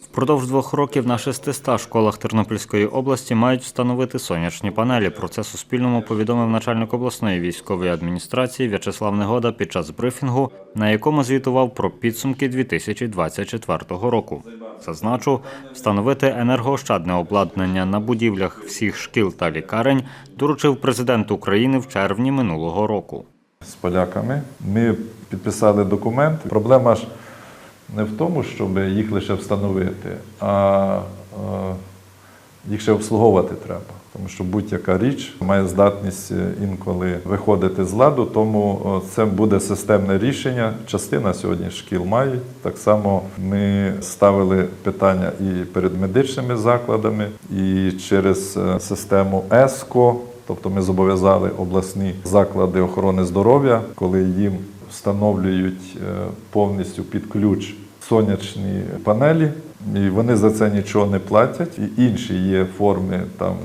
Впродовж двох років на 600 школах Тернопільської області мають встановити сонячні панелі. Про це Суспільному повідомив начальник обласної військової адміністрації В'ячеслав Негода під час брифінгу, на якому звітував про підсумки 2024 року. Зазначу, встановити енергоощадне обладнання на будівлях всіх шкіл та лікарень доручив президент України в червні минулого року. з поляками. Ми підписали документ. Проблема ж не в тому, щоб їх лише встановити, а їх ще обслуговувати треба. Тому що будь-яка річ має здатність е, інколи виходити з ладу, тому е, це буде системне рішення. Частина сьогодні шкіл мають. Так само ми ставили питання і перед медичними закладами, і через е, систему ЕСКО. Тобто ми зобов'язали обласні заклади охорони здоров'я, коли їм встановлюють е, повністю під ключ сонячні панелі, і вони за це нічого не платять. І інші є форми там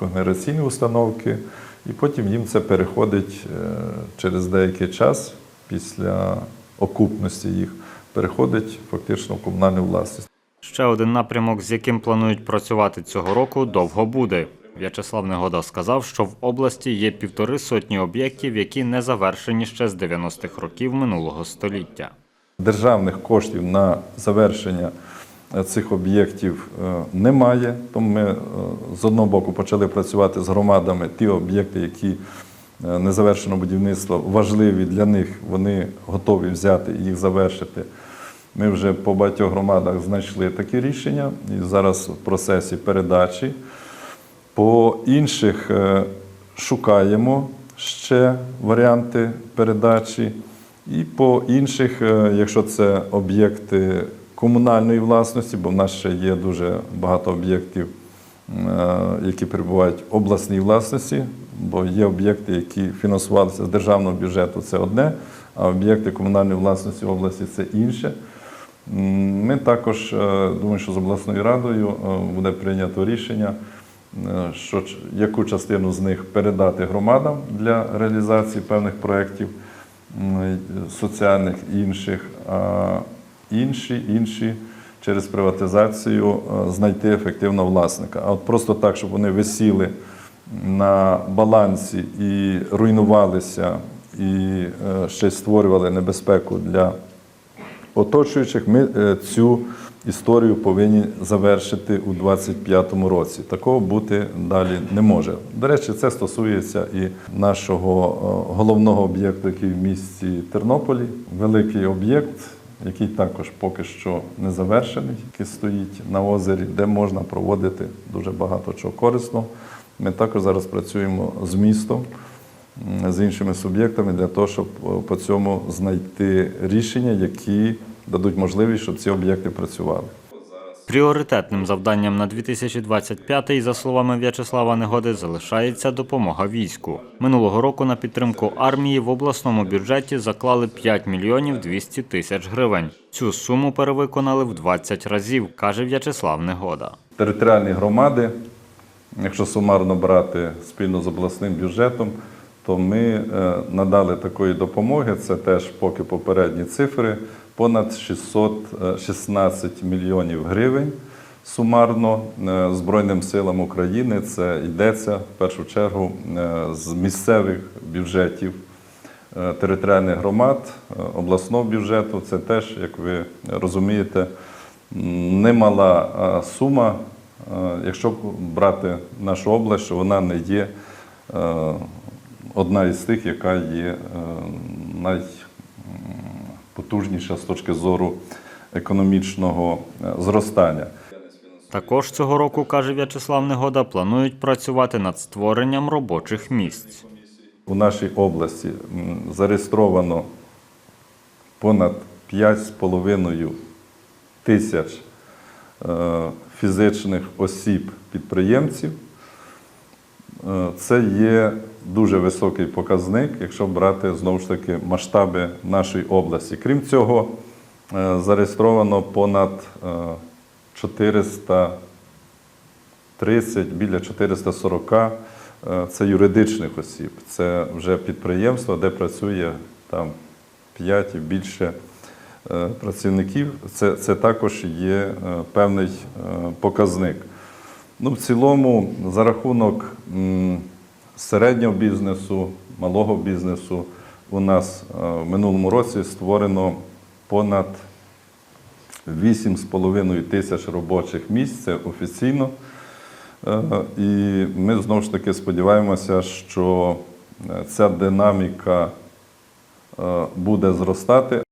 о, установки, і потім їм це переходить е, через деякий час після окупності їх, переходить фактично в комунальну власність. Ще один напрямок, з яким планують працювати цього року, довго буде. В'ячеслав Негода сказав, що в області є півтори сотні об'єктів, які не завершені ще з 90-х років минулого століття. Державних коштів на завершення е, цих об'єктів е, немає. Тому ми е, з одного боку почали працювати з громадами. Ті об'єкти, які не завершено будівництво, важливі для них, вони готові взяти і їх завершити. Ми вже по багатьох громадах знайшли такі рішення і зараз в процесі передачі. По інших е, шукаємо ще варіанти передачі. І по інших, е, якщо це об'єкти комунальної власності, бо в нас ще є дуже багато об'єктів, е, які перебувають в обласній власності, бо є об'єкти, які фінансувалися з державного бюджету, це одне, а об'єкти комунальної власності в області це інше. Ми також думаю, що з обласною радою буде прийнято рішення, що яку частину з них передати громадам для реалізації певних проєктів соціальних і інших, а інші, інші через приватизацію е, знайти ефективного власника. А от просто так, щоб вони висіли на балансі і руйнувалися, і е, ще й створювали небезпеку для оточуючих, ми е, цю історію повинні завершити у 2025 році. Такого бути далі не може. До речі, це стосується і нашого е, головного об'єкту, який в місті Тернополі. Великий об'єкт, який також поки що не завершений, який стоїть на озері, де можна проводити дуже багато чого корисного. Ми також зараз працюємо з містом з іншими суб'єктами для того, щоб е, по цьому знайти рішення, які дадуть можливість, щоб ці об'єкти працювали. Пріоритетним завданням на 2025, за словами В'ячеслава Негоди, залишається допомога війську. Минулого року на підтримку армії в обласному бюджеті заклали 5 мільйонів 200 тисяч гривень. Цю суму перевиконали в 20 разів, каже В'ячеслав Негода. Територіальні громади, якщо сумарно брати спільно з обласним бюджетом, то ми е, надали такої допомоги. Це теж поки попередні цифри. Понад 616 мільйонів гривень сумарно е, Збройним силам України. Це йдеться в першу чергу е, з місцевих бюджетів е, територіальних громад, е, обласного бюджету. Це теж, як ви розумієте, немала е, сума, е, якщо брати нашу область, що вона не є е, одна із тих, яка є е, найпотужніша з точки зору економічного е, зростання. Також цього року, каже В'ячеслав Негода, планують працювати над створенням робочих місць. У нашій області зареєстровано понад 5,5 тисяч е, фізичних осіб-підприємців. Е, Це є дуже високий показник, якщо брати знову ж таки масштаби нашої області. Крім цього, е, зареєстровано понад е, 430, біля 440 е, це юридичних осіб. Це вже підприємства, де працює там 5 і більше е, працівників, це, це також є е, певний е, показник. Ну, в цілому, за рахунок середнього бізнесу, малого бізнесу, у нас е, в минулому році створено понад 8,5 тисяч робочих місць. Це офіційно. Е, І ми знову ж таки сподіваємося, що е, ця динаміка буде зростати.